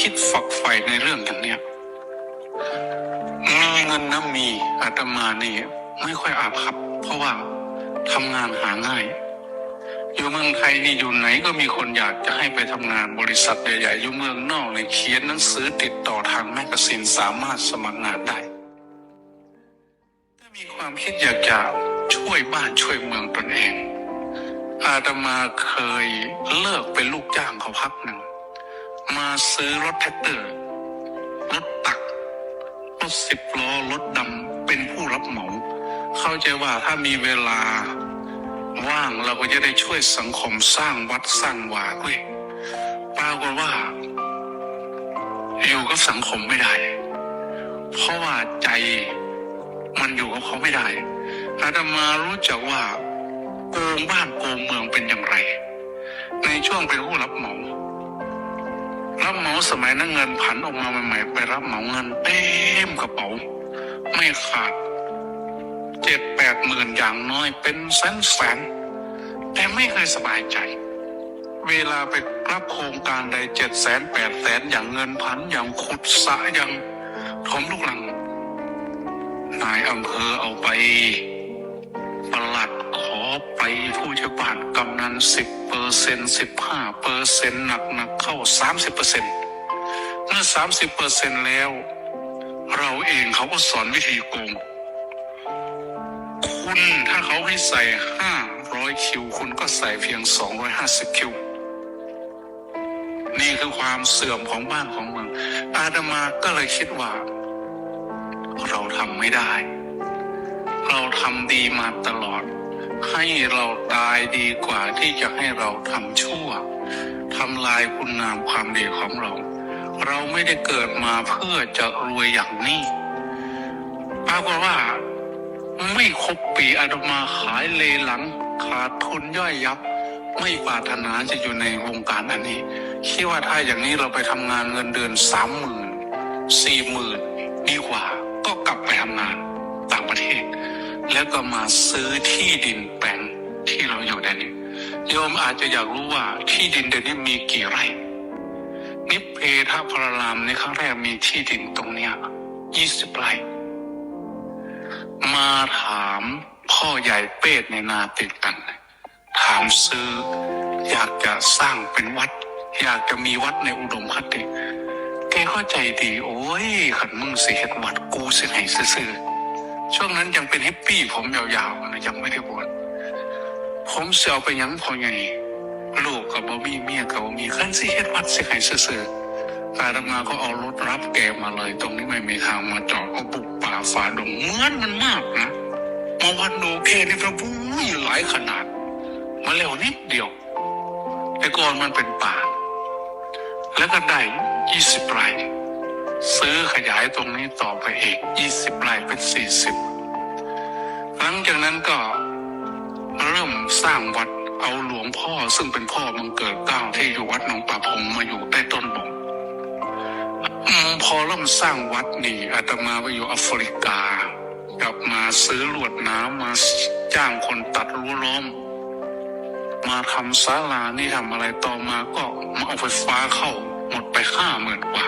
คิดฝักใฝ่ในเรื่องอย่างเนี้ยมีเงินนะมีอาตมานี่ไม่ค่อยอาภัพเพราะว่าทำงานหาง่าย อยู่เมืองไทยนี่อยู่ไหนก็มีคนอยากจะให้ไปทำงานบริษัทใหญ่ๆอยู่เมืองนอกเลยเขียนหนังสือติดต่อทางแมกกาซีนสามารถสมัครงานได้ ถ้ามีความคิดอยากจะช่วยบ้านช่วยเมืองตนเอง อาตมาเคยเลิกเป็นลูกจ้างเขาพักหนึ่ง มาซื้อรถแท็กเตอร์ รถตัก รถสิบล้อ รถดำ เป็นผู้รับเหมา เข้าใจว่าถ้ามีเวลาว่างเราก็จะได้ช่วยสังคมสร้างวัดสร้างวาด้วยปรากฏว่า อยู่กับสังคมไม่ได้ เพราะว่าใจมันอยู่กับเขาไม่ได้อาตมารู้จักว่าโกงบ้านโกงเมืองเป็นอย่างไร ในช่วงเป็นผู้รับเหมา รับเหมาสมัยนั้นเงินผันออกมาใหม่ๆไปรับเหมาเงินเต็มกระเป๋า ไม่ขาดเจ็ดแปดหมื่นอย่างน้อยเป็นแสนแสนแต่ไม่เคยสบายใจ เวลาไปรับโครงการใดเจ็ดแสนแปดแสนอย่างเงินพันอย่างขุดสะอย่างถมลูกหลัง นายอำเภอเอาไป ประหลัดขอไปผู้ช่วยบ้านกำนันสิบ อร์เซ็นต์สิบห้าเปอร์เซ็นหนักหนักๆเข้าสามสิบเปอร์เซ็นต์เมื่อสามสิบเปอร์เซ็นต์แล้ว เราเองเขาก็สอนวิธีโกง คุณถ้าเขาให้ใส่ห้าร้อยคิว คุณก็ใส่เพียงสองร้อยห้าสิบคิว นี่คือความเสื่อมของบ้านของเมือง อาตมาก็เลยคิดว่า เราทำไม่ได้ เราทำดีมาตลอด ให้เราตายดีกว่าที่จะให้เราทำชั่วทำลายคุณงามความดีของเรา เราไม่ได้เกิดมาเพื่อจะรวยอย่างนี้ปรากฏว่าไม่ครบปีอาตมาขายเลหลัง ขาดทุนย่อยยับ ไม่ปรารถนาจะอยู่ในวงการอันนี้คิดว่าถ้าอย่างนี้เราไปทำงานเงินเดือนสามหมื่นสี่หมื่นดีกว่า ก็กลับไปทำงานต่างประเทศ แล้วก็มาซื้อที่ดินแปลงที่เราอยู่ในนี้โยมอาจจะอยากรู้ว่าที่ดินเดี๋ยวนี้มีกี่ไร่ นิเพทพรารามในครั้งแรกมีที่ดินตรงเนี้ยยี่สิบไร่ มาถามพ่อใหญ่เป้ในนาติดกัน ถามซื้อ อยากจะสร้างเป็นวัด อยากจะมีวัดในอุดมคติแกเข้าใจดี โอ้ยขันมึงสิเฮ็ดวัดกูสิให้ซื่อๆ ช่วงนั้นยังเป็นฮิปปี้ผมยาวๆนะยังไม่ได้บวชผมเสียไปยังพอไงลูกกับบ่มีเมียกับบ่มีขันสิเฮ็ดวัดสิให้ซื่อๆอาตมาก็เอารถรับแกมาเลย ตรงนี้ไม่มีทางมาจอดก็บุกป่าฝ่าดงเหมือนมันมากนะมาวัดดูแค่นี้พระพุ้ยหลายขนาด มาเร็วนิดเดียวแต่ก่อนมันเป็นป่า แล้วก็ได้ยี่สิบไร่ ซื้อขยายตรงนี้ต่อไปอีกยี่สิบไร่เป็นสี่สิบหลังจากนั้นก็เริ่มสร้างวัดเอาหลวงพ่อซึ่งเป็นพ่อมังเกิดเก้าที่อยู่วัดหนองป่าพงมาอยู่ใต้ต้นบงพอเริ่มสร้างวัดนี่อาตมาไปอยู่แอฟริกา กลับมาซื้อลวดน้ำมาจ้างคนตัดรั้วล้อมมาทำศาลานี่ทำอะไรต่อมาก็มาเอาไฟฟ้าเข้าหมดไปห้าหมื่นกว่า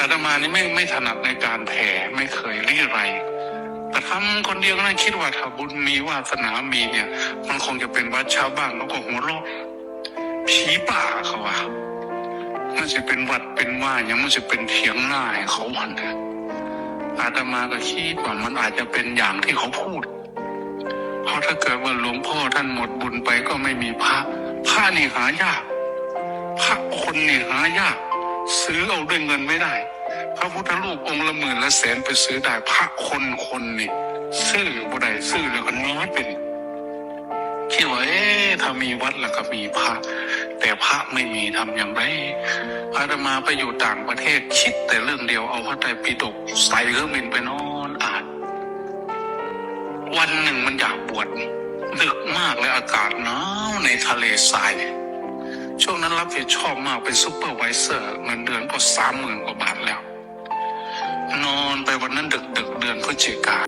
อาตมานี่ไม่ไม่ถนัดในการแผ่ไม่เคยรีไร แต่ทำคนเดียวก็นั่งคิดว่าถ้าบุญมีวาสนามีเนี่ย มันคงจะเป็นวัดชาวบ้านแล้วก็หัวเราะผีป่าเขาว่ามันจะเป็นวัดเป็นว่ายังมันจะเป็นเถียงหน้าให้เขาวันเนี่ยอาตมาก็คิดว่ามันอาจจะเป็นอย่างที่เขาพูด เพราะถ้าเกิดว่าหลวงพ่อท่านหมดบุญไปก็ไม่มีพระพระนี่หายากพระคนนี่หายาก ซื้อเอาด้วยเงินไม่ได้ พระพุทธรูปองค์ละหมื่นละแสนไปซื้อได้พระคนคนนี่ซื้อบ่ได้ซื้อแล้วก็น้อยเป็นคิดว่าเอ๊ะถ้ามีวัดแล้วก็มีพระ แต่พระไม่มีทำอย่างไรอาตมาไปอยู่ต่างประเทศคิดแต่เรื่องเดียวเอาพระไตรปิฎกใส่เครื่องบินไปนอนอ่านวันหนึ่งมันอยากบวชดึกมากเลยอากาศหนาวในทะเลทราย ช่วงนั้นรับผิดชอบมากเป็นซูเปอร์วิเซอร์เงินเดือนก็สามหมื่นกว่าบาทแล้ว นอนไปวันนั้นดึกดึกเดือนพฤศจิกา